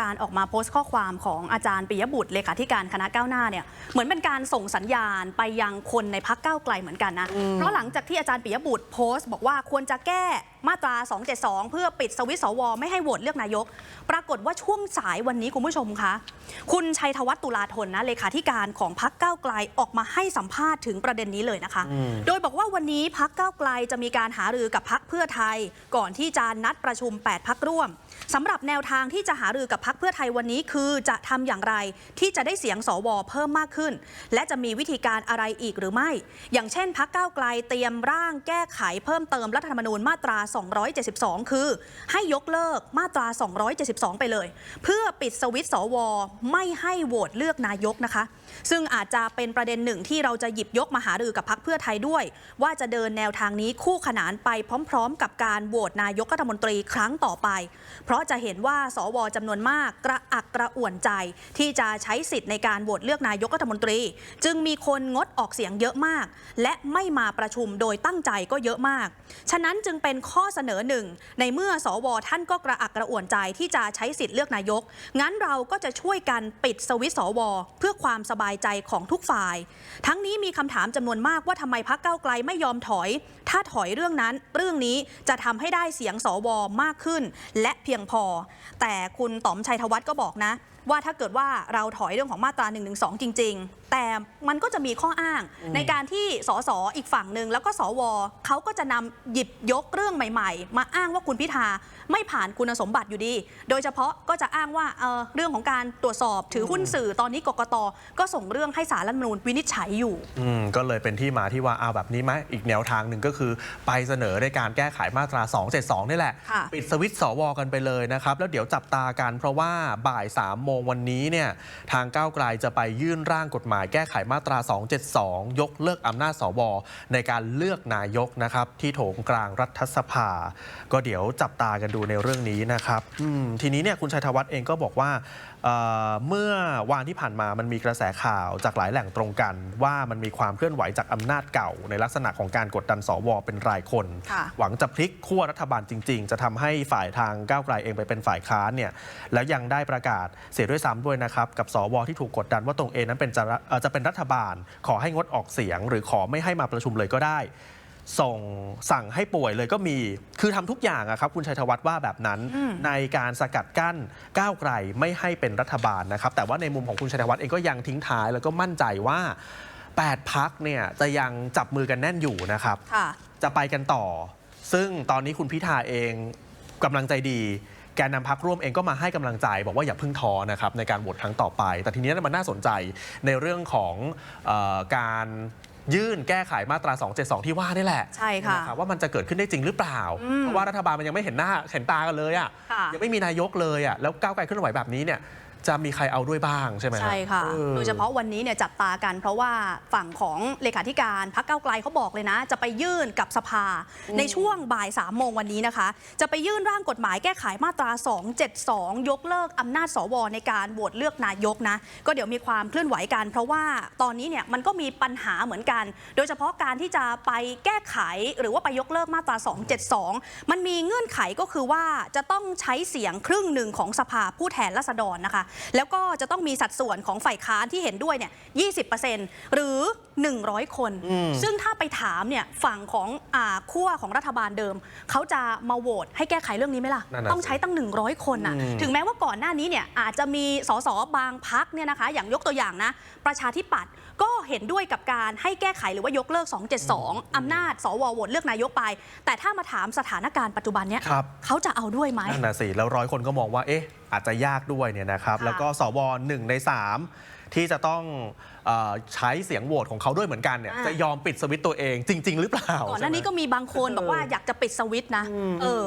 การออกมาโพสต์ข้อความของอาจารย์ปิยบุตรเลขาธิการคณะก้าวหน้าเนี่ยเหมือนเป็นการส่งสัญญาณไปยังคนในพักก้าวไกลเหมือนกันนะเพราะหลังจากที่อาจารย์ปิยบุตรโพสต์บอกว่าควรจะแก้มาตรา 272 เพื่อปิดสวิตช์สว ไม่ให้โหวตเลือกนายก ปรากฏว่าช่วงสายวันนี้คุณผู้ชมคะ คุณชัยธวัฒน์ตุลาธนนะเลขาธิการของพักก้าวไกลออกมาให้สัมภาษณ์ถึงประเด็นนี้เลยนะคะ โดยบอกว่าวันนี้พักก้าวไกลจะมีการหารือกับพักเพื่อไทย ก่อนที่จะนัดประชุม 8 พักร่วมสำหรับแนวทางที่จะหารือกับพักเพื่อไทยวันนี้คือจะทำอย่างไรที่จะได้เสียงสวเพิ่มมากขึ้น และจะมีวิธีการอะไรอีกหรือไม่ อย่างเช่นพักก้าวไกลเตรียมร่างแก้ไขเพิ่มเติมรัฐธรรมนูญมาตรา272 คือ ให้ยกเลิกมาตรา 272 ไปเลย เพื่อปิดสวิตสว ไม่ให้โหวตเลือกนายกนะคะ ซึ่งอาจจะเป็นประเด็นหนึ่งที่เราจะหยิบยกมาหารือกับพักเพื่อไทยด้วย ว่าจะเดินแนวทางนี้คู่ขนานไปพร้อม ๆ กับการโหวตนายกรัฐมนตรีครั้งต่อไป เพราะจะเห็นว่าสวจำนวนมากกระอัก กระอ่วนใจที่จะใช้สิทธิ์ในการโหวตเลือกนายกรัฐมนตรี จึงมีคนงดออกเสียงเยอะมาก และไม่มาประชุมโดยตั้งใจก็เยอะมาก ฉะนั้นจึงเป็นข้อเสนอหนึ่ง ในเมื่อสวท่านก็กระอักกระอ่วนใจที่จะใช้สิทธิ์เลือกนายก งั้นเราก็จะช่วยกันปิดสวิตสว เพื่อความสบายใจของทุกฝ่าย ทั้งนี้มีคำถามจำนวนมากว่าทำไมพักเก้าไกลไม่ยอมถอย ถ้าถอยเรื่องนั้นเรื่องนี้จะทำให้ได้เสียงสวมากขึ้น และเพียงพอ แต่คุณต๋อมชัยธวัฒน์ก็บอกนะ ว่าถ้าเกิดว่าเราถอยเรื่องของมาตรา1นึจริง ๆ แต่มันก็จะมีข้ออ้าง ในการที่สสอีกฝั่งหนึ่งแล้วก็สวเขาก็จะนำหยิบยกเรื่องใหม่ ๆ มาอ้างว่าคุณพิธาไม่ผ่านคุณสมบัติอยู่ดี โดยเฉพาะก็จะอ้างว่าเอ่อเรื่องของการตรวจสอบถือหุ้นสื่อตอนนี้กกตก็ส่งเรื่องให้สารรัฐธรรมนูญวินิจฉัยอยู่อืมก็เลยเป็นที่มาที่ว่าเอาแบบนี้ไหมอีกแนวทางหนึ่งก็คือไปเสนอในการแก้ไขมาตรา 272 นี่แหละค่ะปิดสวิตช์สวกันไปเลยนะครับ แล้วเดี๋ยวจับตากันเพราะว่าบ่าย3โมงวันนี้เนี่ยทางก้าวไกลจะไปยื่นร่างกฎหมายแก้ไขมาตรา 272 ยกเลิกอำนาจสว ในการเลือกนายกนะครับ ที่โถงกลางรัฐสภา ก็เดี๋ยวจับตากันดูในเรื่องนี้นะครับอืมทีนี้เนี่ยคุณชัยธวัฒน์เองก็บอกว่าเอ่อเมื่อวานที่ผ่านมามันมีกระแสข่าวจากหลายแหล่งตรงกัน ว่ามันมีความเคลื่อนไหวจากอำนาจเก่า ในลักษณะของการกดดันสวเป็นรายคนค่ะหวังจะพลิกขั้วรัฐบาลจริง ๆ จะทำให้ฝ่ายทางก้าวไกลเองไปเป็นฝ่ายค้านเนี่ยแล้วยังได้ประกาศเสียด้วยซ้ำด้วยนะครับ กับสวที่ถูกกดดันว่าตรงเองนั้นเป็นจะเอ่อจะเป็นรัฐบาล ขอให้งดออกเสียง หรือขอไม่ให้มาประชุมเลยก็ได้ ส่งสั่งให้ป่วยเลยก็มี คือทำทุกอย่างอะครับคุณชัยธวัฒน์ว่าแบบนั้นอืมในการสกัดกั้นก้าวไกลไม่ให้เป็นรัฐบาลนะครับ แต่ว่าในมุมของคุณชัยธวัฒน์เองก็ยังทิ้งท้ายแล้วก็มั่นใจว่า 8 พักเนี่ยจะยังจับมือกันแน่นอยู่นะครับค่ะจะไปกันต่อ ซึ่งตอนนี้คุณพิธาเองกำลังใจดี แกนนำพักร่วมเองก็มาให้กำลังใจ บอกว่าอย่าเพึ่งท้อนะครับในการโหวตครั้งต่อไป แต่ทีนี้มันน่าสนใจในเรื่องของเออการยื่นแก้ไขมาตรา 272 ที่ว่านี่แหละ ใช่ค่ะนรับว่ามันจะเกิดขึ้นได้จริงหรือเปล่าอืมเพราะว่ารัฐบาลมันยังไม่เห็นหน้าเห็นตากันเลยอะค่ะ ยังไม่มีนายกเลยอะแล้วก้าวไกลเคลื่อนไหวแบบนี้เนี่ย จะมีใครเอาด้วยบ้างใช่ไหมฮใช่ค่ะ ออ โดยเฉพาะวันนี้เนี่ยจับตากัน เพราะว่าฝั่งของเลขาธิการพักเก้าวไกลเขาบอกเลยนะ จะไปยื่นกับสภา ในช่วงบ่าย3ามโมงวันนี้นะคะ จะไปยื่นร่างกฎหมายแก้ไขมาตรา 272 ยกเลิกอำนาจสวในการโหวตเลือกนายกนะ ก็เดี๋ยวมีความเคลื่อนไหวกัน เพราะว่าตอนนี้เนี่ยมันก็มีปัญหาเหมือนกัน โดยเฉพาะการที่จะไปแก้ไขหรือว่าไปยกเลิกมาตรา 272 มันมีเงื่อนไขก็คือว่าจะต้องใช้เสียงครึ่งหนึ่งของสภาผู้แทนราษฎรนะคะแล้วก็จะต้องมีสัดส่วนของฝ่ายค้านที่เห็นด้วยเนี่ย20%หรือ 100 คนอืมซึ่งถ้าไปถามเนี่ยฝั่งของอ่าขั้วของรัฐบาลเดิม เขาจะมาโหวตให้แก้ไขเรื่องนี้ไหมล่ะ นั่นน่ะต้องใช้ตั้ง 100 คนน่ะ อืม ถึงแม้ว่าก่อนหน้านี้เนี่ยอาจจะมีสสบางพักเนี่ยนะคะ อย่างยกตัวอย่างนะ ประชาธิปัตย์ก็เห็นด้วยกับการให้แก้ไขหรือว่ายกเลิก 272 อำนาจ สวโหวตเลือกนายกไป แต่ถ้ามาถามสถานการณ์ปัจจุบันเนี้ยครับ เขาจะเอาด้วยไหม นั่นน่ะสิ แล้วร้อยคนก็มองว่าเอ๊ะอาจจะยากด้วยเนี่ยนะครับ ค่ะแล้วก็สวหนึ่งในสามที่จะต้องเออใช้เสียงโหวตของเขาด้วยเหมือนกันเนี่ยอ่า จะยอมปิดสวิตช์ตัวเองจริง ๆ หรือเปล่าก่อนหน้านี้ใช่ไหมก็มีบางคนบอกว่าอยากจะปิดสวิตช์นะเออ